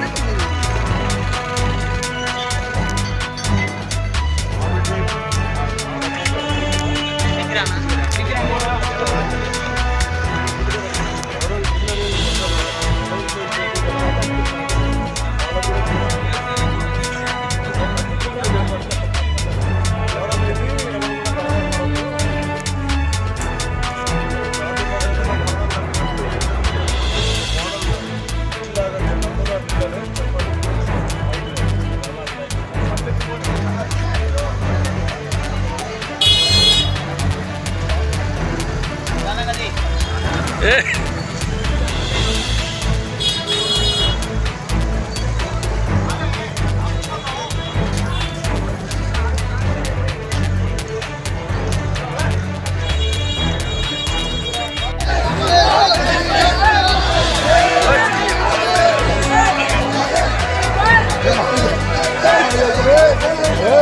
minute.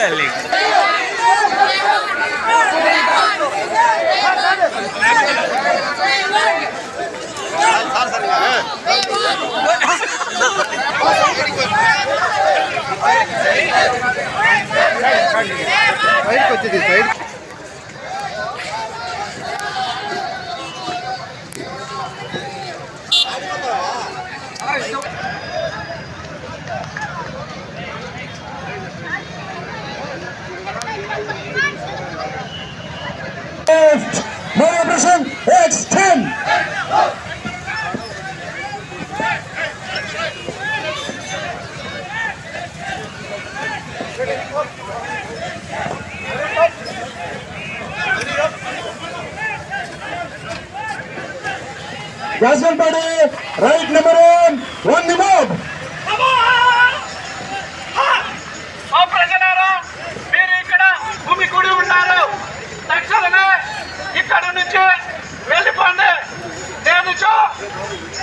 Hey!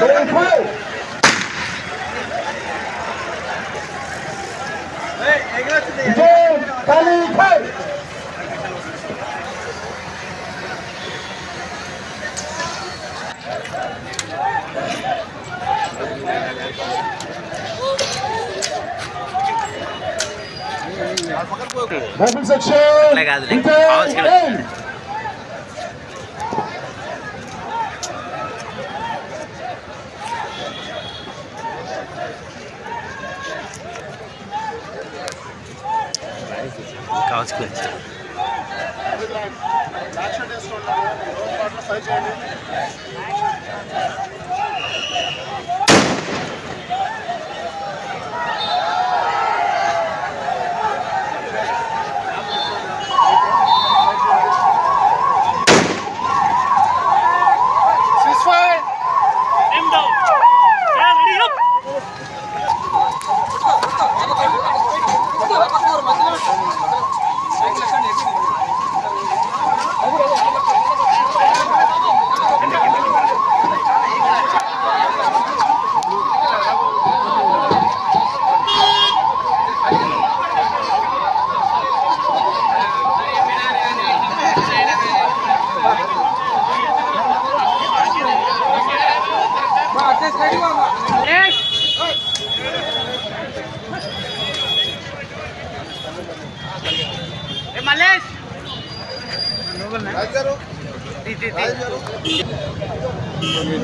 đường phu vô kali phu Moving section. Like, I was like, I was gonna... end. కావచ్చు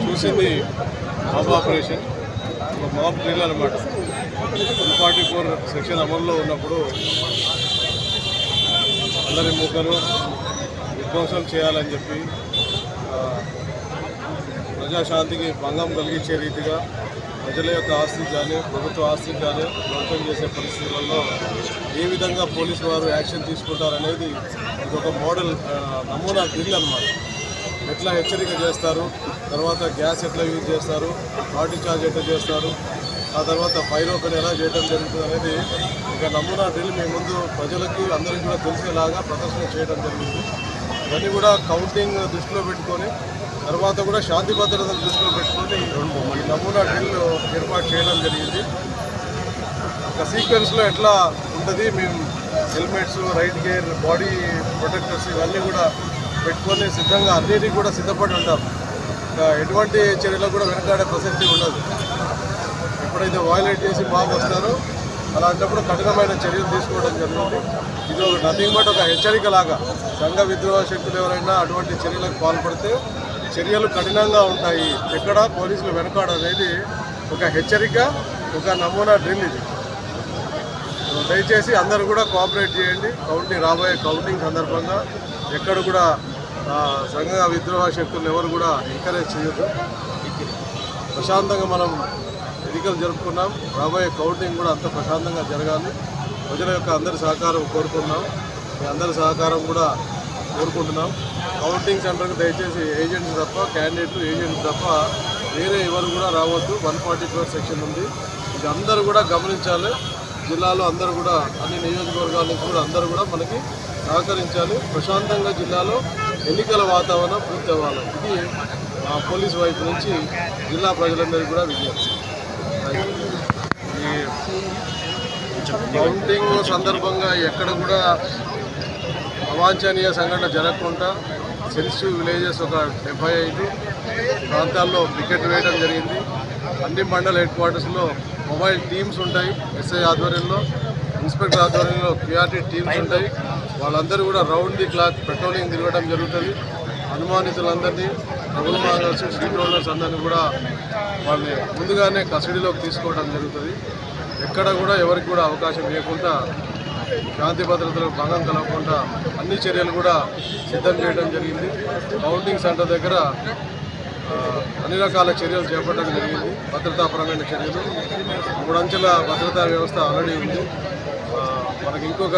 చూసింది mob operation. ఒక mob drill అనమాట one forty four section అమల్లో ఉన్నప్పుడు అందరి ముఖను విధ్వంసం చేయాలని చెప్పి ప్రజాశాంతికి భంగం కలిగించే రీతిగా ప్రజల యొక్క ఆస్తి కానీ ప్రభుత్వ ఆస్తి కానీ ధ్వంసం చేసే పరిస్థితులలో ఏ విధంగా పోలీసు వారు యాక్షన్ తీసుకుంటారనేది ఇది ఒక మోడల్ నమూనా బిల్ అనమాట ఎట్లా హెచ్చరిక చేస్తారు? తర్వాత గ్యాస్ ఎట్లా యూజ్ చేస్తారు? లాఠీ చార్జ్ ఎట్లా చేస్తారు? ఆ తర్వాత ఫైర్ ఓపెన్ ఎలా చేయడం జరుగుతుంది అనేది ఇంకా నమూనా డ్రిల్ మీ ముందు ప్రజలకి అందరికీ కూడా తెలిసేలాగా ప్రదర్శన చేయడం జరిగింది. ఇవన్నీ కూడా కౌంటింగ్ దృష్టిలో పెట్టుకొని తర్వాత కూడా శాంతి భద్రతను దృష్టిలో పెట్టుకొని ఈ నమూనా డ్రిల్ ఏర్పాటు చేయడం జరిగింది. ఒక సీక్వెన్స్లో ఎట్లా ఉంటుంది? మేము helmets right gear body protectors ఇవన్నీ కూడా పెట్టుకొని సిద్ధంగా అన్నిటికీ కూడా సిద్ధపడి ఉంటాం. ఎటువంటి చర్యలకు కూడా వెనకాడే ప్రసక్తి ఉండదు. ఎప్పుడైతే వాయిలేట్ చేసి బాబు వస్తారో అలాంటప్పుడు కఠినమైన చర్యలు తీసుకోవడం జరుగుతుంది. ఇది ఒక నథింగ్ బట్ ఒక హెచ్చరిక లాగా సంఘ విద్రోహ శక్తులు ఎవరైనా అటువంటి చర్యలకు పాల్పడితే చర్యలు కఠినంగా ఉంటాయి. ఎక్కడ పోలీసులు వెనకాడ అనేది ఒక హెచ్చరిక ఒక నమూనా డ్రిల్ ఇది. దయచేసి అందరూ కూడా కోఆపరేట్ చేయండి. కౌంటింగ్ రాబోయే కౌంటింగ్ సందర్భంగా ఎక్కడ కూడా సంఘ విద్రోహ శక్తులను ఎవరు కూడా ఎంకరేజ్ చేయొద్దు. ప్రశాంతంగా మనం ఎన్నికలు జరుపుకున్నాం. రాబోయే కౌంటింగ్ కూడా అంత ప్రశాంతంగా జరగాలి. ప్రజల యొక్క అందరి సహకారం కోరుకున్నాం మీ అందరి సహకారం కూడా కోరుకుంటున్నాం. కౌంటింగ్ సెంటర్కి దయచేసి ఏజెంట్స్ తప్ప క్యాండిడేట్లు ఏజెంట్స్ తప్ప వేరే ఎవరు కూడా రావద్దు. వన్ ఫార్టీ ఫోర్ సెక్షన్ ఉంది. ఇది అందరూ కూడా గమనించాలి. జిల్లాలో అందరూ కూడా అన్ని నియోజకవర్గాల నుంచి కూడా అందరూ కూడా మనకి సహకరించాలి. ప్రశాంతంగా జిల్లాలో ఎన్నికల వాతావరణం పూర్తి అవ్వాలి ఇది మా పోలీస్ వైపు నుంచి జిల్లా ప్రజలందరికీ కూడా విజ్ఞప్తి. ఈ కౌంటింగ్ సందర్భంగా ఎక్కడ కూడా అవాంఛనీయ సంఘటన జరగకుండా సెన్సిటివ్ విలేజెస్ ఒక డెబ్బై ఐదు ప్రాంతాల్లో పికెట్ వేయడం జరిగింది. అన్ని మండల హెడ్ క్వార్టర్స్లో మొబైల్ టీమ్స్ ఉంటాయి ఎస్ఐ ఆధ్వర్యంలో ఇన్స్పెక్టర్ ఆధ్వర్యంలో క్యూఆర్టీ టీమ్స్ ఉంటాయి. వాళ్ళందరూ కూడా రౌండ్ ది క్లాక్ పెట్రోలింగ్ తిరగడం జరుగుతుంది. అనుమానితులందరినీ డబుల్ మార్గర్స్ స్ట్రీట్ రోలర్స్ అందరినీ కూడా వాళ్ళని ముందుగానే కస్టడీలోకి తీసుకోవడం జరుగుతుంది. ఎక్కడ కూడా ఎవరికి కూడా అవకాశం లేకుండా శాంతి భద్రతలకు భంగం కలగకుండా అన్ని చర్యలు కూడా సిద్ధం చేయడం జరిగింది. కౌంటింగ్ సెంటర్ దగ్గర అన్ని రకాల చర్యలు చేపట్టడం జరిగింది. భద్రతాపరమైన చర్యలు. మూడు భద్రతా వ్యవస్థ ఆల్రెడీ ఉంది. మనకి ఇంకొక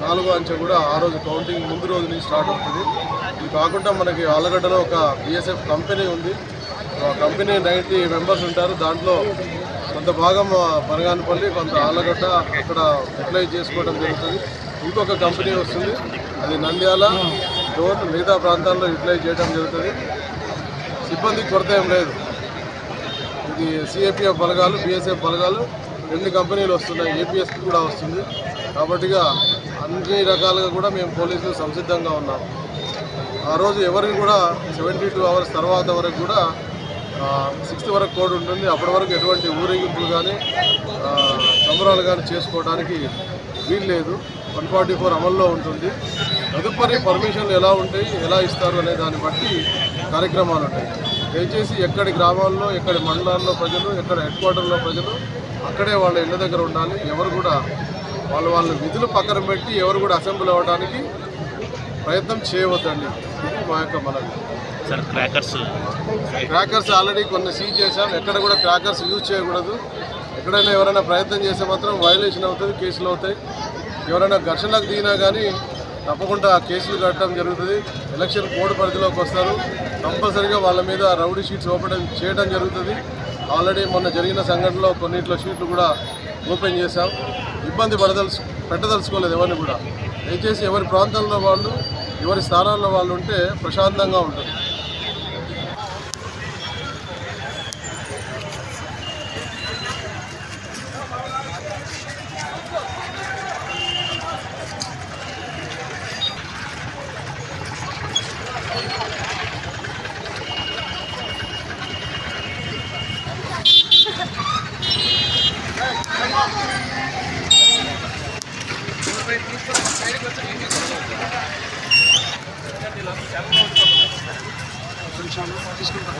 నాలుగో అంచె కూడా ఆ రోజు కౌంటింగ్ ముందు రోజు నుంచి స్టార్ట్ అవుతుంది. ఇది కాకుండా మనకి ఆలగడ్డలో ఒక బిఎస్ఎఫ్ కంపెనీ ఉంది. ఆ కంపెనీ నైంటీ మెంబర్స్ ఉంటారు. దాంట్లో కొంత భాగం ఆ, కొంత ఆలగడ్డ అక్కడ అప్లై చేసుకోవడం జరుగుతుంది. ఇంకొక కంపెనీ వస్తుంది. అది నంద్యాల డోర్ మిగతా ప్రాంతాల్లో యూటిలైజ్ చేయడం జరుగుతుంది. సిబ్బంది కొరత ఏం లేదు. ఇది సిఏపిఎఫ్ బలగాలు బిఎస్ఎఫ్ బలగాలు రెండు కంపెనీలు వస్తున్నాయి. ఏపీఎస్కి కూడా వస్తుంది. కాబట్టిగా అన్ని రకాలుగా కూడా మేము పోలీసులు సంసిద్ధంగా ఉన్నాం. ఆ రోజు ఎవరికి కూడా సెవెంటీ టూ అవర్స్ తర్వాత వరకు కూడా సిక్స్త్ వరకు కోడ్ ఉంటుంది. అప్పటి వరకు ఎటువంటి ఊరేగింపులు కానీ సంబరాలు కానీ చేసుకోవడానికి వీలు లేదు. వన్ ఫార్టీ ఫోర్ అమల్లో ఉంటుంది. తదుపరి పర్మిషన్లు ఎలా ఉంటాయి ఎలా ఇస్తారు అనే దాన్ని బట్టి కార్యక్రమాలు ఉంటాయి. దయచేసి ఎక్కడి గ్రామాల్లో ఎక్కడి మండలాల్లో ప్రజలు ఎక్కడ హెడ్ క్వార్టర్లో ప్రజలు అక్కడే వాళ్ళ ఇళ్ళ దగ్గర ఉండాలి. ఎవరు కూడా వాళ్ళ వాళ్ళ విధులు పక్కన పెట్టి ఎవరు కూడా అసెంబ్లీ అవ్వడానికి ప్రయత్నం చేయవద్దండి. ఇది మా యొక్క మనవి. సార్ క్రాకర్స్ క్రాకర్స్ ఆల్రెడీ కొన్ని సీజ్ చేశాం. ఎక్కడ కూడా క్రాకర్స్ యూజ్ చేయకూడదు. ఎక్కడైనా ఎవరైనా ప్రయత్నం చేస్తే మాత్రం వైలేషన్ అవుతుంది కేసులు అవుతాయి. ఎవరైనా ఘర్షణలకు దిగినా కానీ తప్పకుండా కేసులు కట్టడం జరుగుతుంది. ఎలక్షన్ కోడ్ పరిధిలోకి వస్తారు. కంపల్సరీగా వాళ్ళ మీద రౌడీ షీట్స్ ఓపెన్ చేయడం జరుగుతుంది. ఆల్రెడీ మొన్న జరిగిన సంఘటనలో కొన్నిట్లో షీట్లు కూడా ఓపెన్ చేశాం. ఇబ్బంది పడదలుసు పెట్టదలుచుకోలేదు ఎవరిని కూడా. దయచేసి ఎవరి ప్రాంతంలో వాళ్ళు ఎవరి స్థానాల్లో వాళ్ళు ఉంటే ప్రశాంతంగా ఉంటుంది. తీసుకుంటాం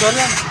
锻炼